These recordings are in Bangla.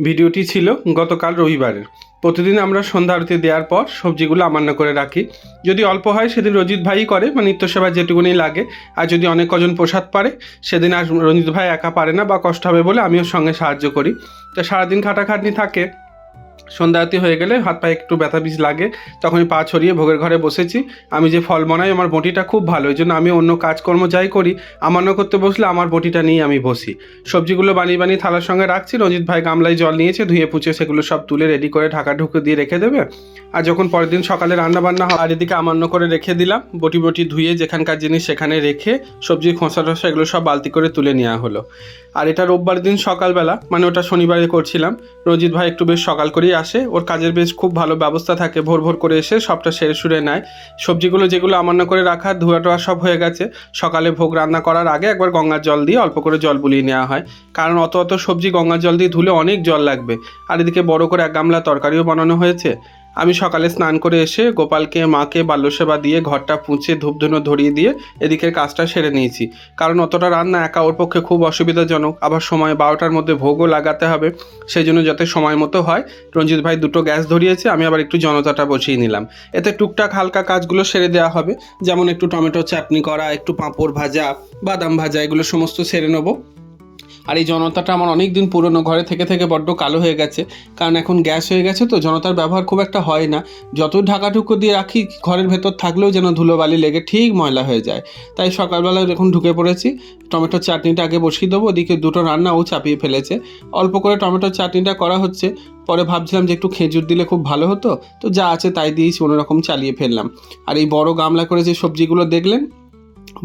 ভিডিওটি ছিল গতকাল রবিবারের। প্রতিদিন আমরা সন্ধ্যা আরতি দেওয়ার পর সবজিগুলো আমান্য করে রাখি। যদি অল্প হয় সেদিন রঞ্জিত ভাই করে বা নিত্য সেবা যেটুকুনি লাগে। আর যদি অনেক কজন প্রসাদ পারে, সেদিন আর রঞ্জিত ভাই একা পারে না বা কষ্ট হবে বলে আমিও সঙ্গে সাহায্য করি। তো সারাদিন খাটাখাটনি থাকে সন্ধ্যা আরতি হয়ে গেলে হাত পায়ে একটু ব্যথা বিষ লাগে, তখনই পা ছড়িয়ে ভোগের ঘরে বসেছি। আমি যে ফল বানাই, আমার বটিটা খুব ভালো, এই জন্য আমি অন্য কাজকর্ম যাই করি আমান্য করতে বসলে আমার বটিটা নিয়ে আমি বসি। সবজিগুলো বানিয়ে বানিয়ে থালার সঙ্গে রাখছি, রঞ্জিত ভাই গামলায় জল নিয়েছে, ধুয়ে পুছে সেগুলো সব তুলে রেডি করে ঢাকা ঢুকে দিয়ে রেখে দেবে। আর যখন পরের দিন সকালে রান্না বান্না হয়, আর এদিকে আমান্য করে রেখে দিলাম, বটি বটি ধুয়ে যেখানকার জিনিস সেখানে রেখে সবজির খোসা টোসা এগুলো সব বালতি করে তুলে নেওয়া হলো। আর এটা রোববার দিন সকালবেলা মানে ওটা শনিবারে করছিলাম। রঞ্জিত ভাই একটু বেশ সকাল করেই আসে, ওর কাজের বেশ খুব ভালো ব্যবস্থা থাকে। ভোর ভোর করে এসে সবটা সেরে সুরে নেয়। সবজিগুলো যেগুলো আমান্য করে রাখা, ধোয়া টোয়া সব হয়ে গেছে। সকালে ভোগ রান্না করার আগে একবার গঙ্গার জল দিয়ে অল্প করে জল বুলিয়ে নেওয়া হয়। কারণ অত অত সবজি গঙ্গার জল দিয়ে ধুলে অনেক জল লাগবে। আর এদিকে বড় করে এক গামলা তরকারিও বানানো হয়েছে। আমি সকালে স্নান করে এসে গোপালকে, মাকে বাল্যসেবা দিয়ে ঘরটা পুঁছে ধূপধুনো ধরিয়ে দিয়ে এদিকের কাজটা সেরে নিয়েছি। কারণ অতটা রান্না একা ওর পক্ষে খুব অসুবিধাজনক। আবার সময় বারোটার মধ্যে ভোগও লাগাতে হবে সেই জন্য যাতে সময় মতো হয়, রঞ্জিত ভাই দুটো গ্যাস ধরিয়েছে, আমি আবার একটু জনতাটা বসিয়ে নিলাম। এতে টুকটাক হালকা কাজগুলো সেরে দেওয়া হবে, যেমন একটু টমেটো চাটনি করা, একটু পাঁপড় ভাজা, বাদাম ভাজা, এগুলো সমস্ত সেরে নেব। আর এই জনতাটা আমার অনেক দিন পুরনো ঘরে থেকে থেকে বড্ড কালো হয়ে গেছে। কারণ এখন গ্যাস হয়ে গেছে তো জনতার ব্যবহার খুব একটা হয় না। যত ঢাকাঢুকো দিয়ে রাখি, ঘরের ভেতর থাকলেও যেন ধুলোবালি লেগে ঠিক ময়লা হয়ে যায়। তাই সকালবেলা যখন ঢুকে পড়েছি টমেটোর চাটনিটা আগে বসিয়ে দেবো, ওদিকে দুটো রান্নাও চাপিয়ে ফেলেছে। অল্প করে টমেটোর চাটনিটা করা হচ্ছে, পরে ভাবছিলাম যে একটু খেজুর দিলে খুব ভালো হতো। তো যা আছে তাই দিয়েই কোনোরকম চালিয়ে ফেললাম। আর এই বড় গামলা করে যে সবজিগুলো দেখলেন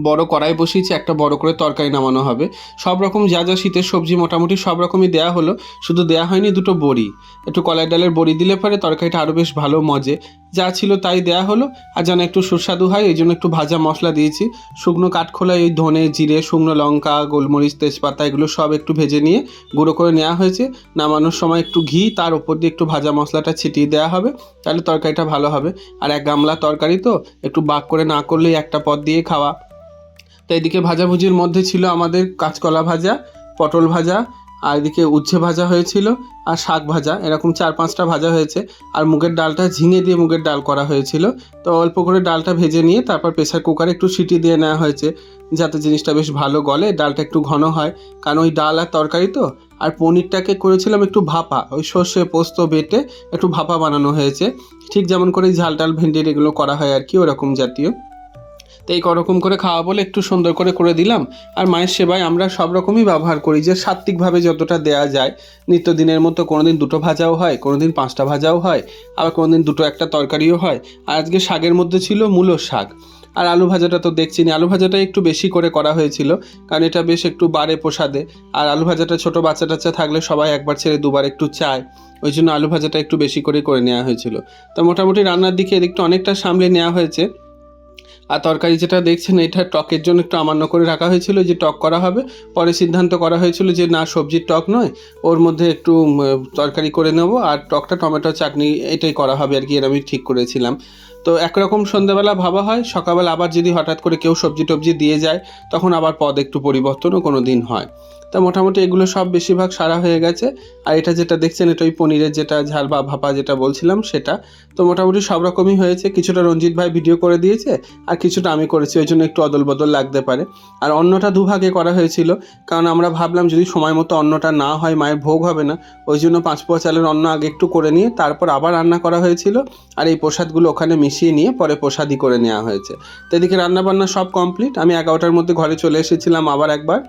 বড় কড়াই বসিয়েছি, একটা বড় করে তরকারি নামানো হবে। সব রকম যা যা শীতের সবজি মোটামুটি সব রকমই দেওয়া হলো। শুধু দেওয়া হয়নি, দুটো বড়ি। একটু কলাই ডালের বড়ি দিলে পরে তরকারিটা আরও বেশ ভালো মজে। যা ছিল তাই দেওয়া হলো। আর যেন একটু সুস্বাদু হয়, এই জন্য একটু ভাজা মশলা দিয়েছি। শুকনো কাঠখোলা, এই ধনে, জিরে, শুকনো লঙ্কা, গোলমরিচ, তেজপাতা, এগুলো সব একটু ভেজে নিয়ে গুঁড়ো করে নেওয়া হয়েছে। নামানোর সময় একটু ঘি, তার উপর দিয়ে একটু ভাজা মশলাটা ছিটিয়ে দেওয়া হবে। তাহলে তরকারিটা ভালো হবে। আর এক গামলা তরকারি তো, একটু বাক করে না করলেই একটা পদ দিয়ে খাওয়া। তো এদিকে ভাজাভুজির মধ্যে ছিল আমাদের কাঁচকলা ভাজা, পটল ভাজা, আর এদিকে উচ্ছে ভাজা হয়েছিল আর শাক ভাজা। এরকম চার পাঁচটা ভাজা হয়েছে। আর মুগের ডালটা ঝিঙে দিয়ে মুগের ডাল করা হয়েছিল। তো অল্প করে ডালটা ভেজে নিয়ে তারপর প্রেসার কুকারে একটু সিটি দিয়ে নেওয়া হয়েছে যাতে জিনিসটা বেশ ভালো গলে, ডালটা একটু ঘন হয়। কারণ ওই ডাল আর তরকারি তো। আর পনিরটাকে করেছিলাম একটু ভাপা, ওই সর্ষে পোস্ত বেটে একটু ভাপা বানানো হয়েছে। ঠিক যেমন করে ঝাল ডাল, ভেন্ডির এগুলো করা হয় আর কি, ওরকম জাতীয়। তো এই রকম করে খাওয়া বলে একটু সুন্দর করে করে দিলাম। আর মায়ের সেবায় আমরা সব রকমই ব্যবহার করি যে সাত্ত্বিকভাবে যতটা দেয়া যায়। নিত্যদিনের মতো কোনোদিন দুটো ভাজাও হয়, কোনোদিন পাঁচটা ভাজাও হয়, আবার কোনোদিন দুটো একটা তরকারিও হয়। আর আজকে শাকের মধ্যে ছিল মূলো শাক। আর আলু ভাজাটা তো দেখছি না আলু ভাজাটা একটু বেশি করে করা হয়েছিল, কারণ এটা বেশ একটু বাড়ে প্রসাদে। আর আলু ভাজাটা ছোটো বাচ্চা টাচ্চা থাকলে সবাই একবার ছেড়ে দুবার একটু চায়। ওই জন্য আলু ভাজাটা একটু বেশি করে করে নেওয়া হয়েছিল। তো মোটামুটি রান্নার দিকে এদিকটা অনেকটা সামলে নেওয়া হয়েছে। আর তরকারি যেটা দেখছেন, এটা টকের জন্য একটু আমান্য করে রাখা হয়েছিল যে টক করা হবে। পরে সিদ্ধান্ত করা হয়েছিল যে না, সবজির টক নয়, ওর মধ্যে একটু তরকারি করে নেব আর টকটা টমেটো, চাটনি, এটাই করা হবে আর কি, এর আমি ঠিক করেছিলাম। তো একরকম সন্ধ্যাবেলা ভাবা হয়, সকালবেলা আবার যদি হঠাৎ করে কেউ সবজি টবজি দিয়ে যায়, তখন আবার পদ একটু পরিবর্তনও কোনো দিন হয়। তা মোটামুটি এগুলো সব বেশিরভাগ সারা হয়ে গেছে। আর এটা যেটা দেখছেন, এটা ওই পনিরের যেটা ঝাল বা ভাপা যেটা বলছিলাম সেটা। তো মোটামুটি সব রকমই হয়েছে, কিছুটা রঞ্জিত ভাই ভিডিও করে দিয়েছে, আর কিছুটা আমি করেছি, ওই জন্য একটু অদল বদল লাগতে পারে। আর অন্নটা দুভাগে করা হয়েছিল, কারণ আমরা ভাবলাম যদি সময় মতো অন্নটা না হয়, মায়ের ভোগ হবে না, ওই জন্য পাঁচ পোয়া চালের অন্ন আগে একটু করে নিয়ে তারপর আবার রান্না করা হয়েছিল। আর এই প্রসাদগুলো ওখানে মিশিয়ে নিয়ে পরে প্রসাদই করে নেওয়া হয়েছে। তো এদিকে রান্নাবান্না সব কমপ্লিট আমি এগারোটার মধ্যে ঘরে চলে এসেছিলাম আবার একবার।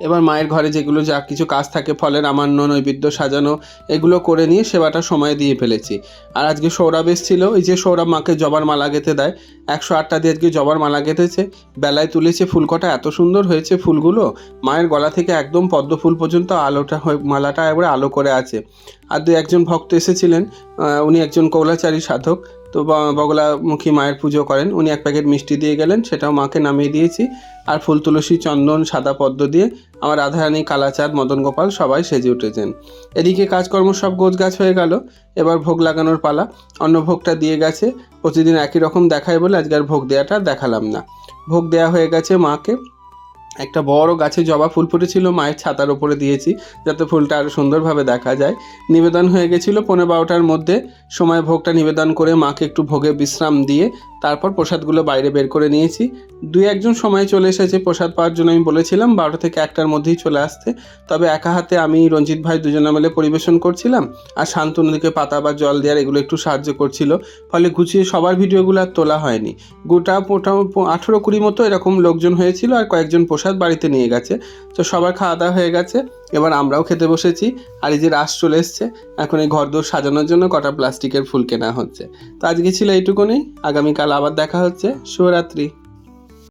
এবার মায়ের ঘরে যেগুলো যা কিছু কাজ থাকে, ফলের আমান্য নৈবেদ্য সাজানো, এগুলো করে নিয়ে সেবাটা সময় দিয়ে ফেলেছি। আর আজকে সৌরভ এসেছিল ওই যে সৌরভ মাকে জবার মালা গেঁথে দেয়, একশো আটটা দিয়ে আজকে জবার মালা গেঁথেছে, বেলায় তুলেছে ফুলকটা, এত সুন্দর হয়েছে ফুলগুলো, মায়ের গলা থেকে একদম পদ্ম ফুল পর্যন্ত আলোটা হয়ে- মালাটা একবারে আলো করে আছে। আর দু একজন ভক্ত এসেছিলেন উনি একজন কৌলাচারী সাধক তো বগলামুখী মায়ের পুজো করেন। উনি এক প্যাকেট মিষ্টি দিয়ে গেলেন, সেটাও মাকে নামিয়ে দিয়েছি। আর ফুল, তুলসী, চন্দন, সাদা পদ্ম দিয়ে আমার রাধারানী, কালাচাঁদ, মদন গোপাল সবাই সেজে উঠেছেন। এদিকে কাজকর্ম সব গোছ গাছ হয়ে গেল। এবার ভোগ লাগানোর পালা। অন্য ভোগটা দিয়ে গেছে। প্রতিদিন একই রকম দেখায় বলে আজকে আর ভোগ দেওয়াটা দেখালাম না। ভোগ দেওয়া হয়ে গেছে মাকে। একটা বড় গাছে জবা ফুল ফুটেছিল, মায়ের ছাতার ওপরে দিয়েছি, যাতে ফুলটা আরও সুন্দরভাবে দেখা যায়। নিবেদন হয়ে গেছিল পনেরো বারোটার মধ্যে। সময় ভোগটা নিবেদন করে মাকে একটু ভোগে বিশ্রাম দিয়ে তারপর প্রসাদগুলো বাইরে বের করে নিয়েছি। দুই একজন সময় চলে এসেছে, প্রসাদ পাওয়ার জন্য আমি বলেছিলাম, বারোটা থেকে একটার মধ্যেই চলে আসতে। তবে একা হাতে আমি, রঞ্জিত ভাই দুজনে মিলে পরিবেশন করছিলাম আর শান্তনুদিকে পাতা বা জল দেওয়ার এগুলো একটু সাহায্য করছিল। ফলে গুছিয়ে সবার ভিডিওগুলো আর তোলা হয়নি। গোটা মোটামুটি আঠেরো কুড়ি মতো এরকম লোকজন হয়েছিল আর কয়েকজন প্রসাদ বাড়িতে নিয়ে গেছে। তো সবার খাওয়া দাওয়া হয়ে গেছে। এবার আমরাও খেতে বসেছি। আর এই যে রাস চলে এসছে। এখন এই ঘরদোর সাজানোর জন্য কটা প্লাস্টিকের ফুল কেনা হচ্ছে। তো আজকে ছিল এইটুকুনি। আগামীকাল আবার দেখা হচ্ছে। শুভরাত্রি।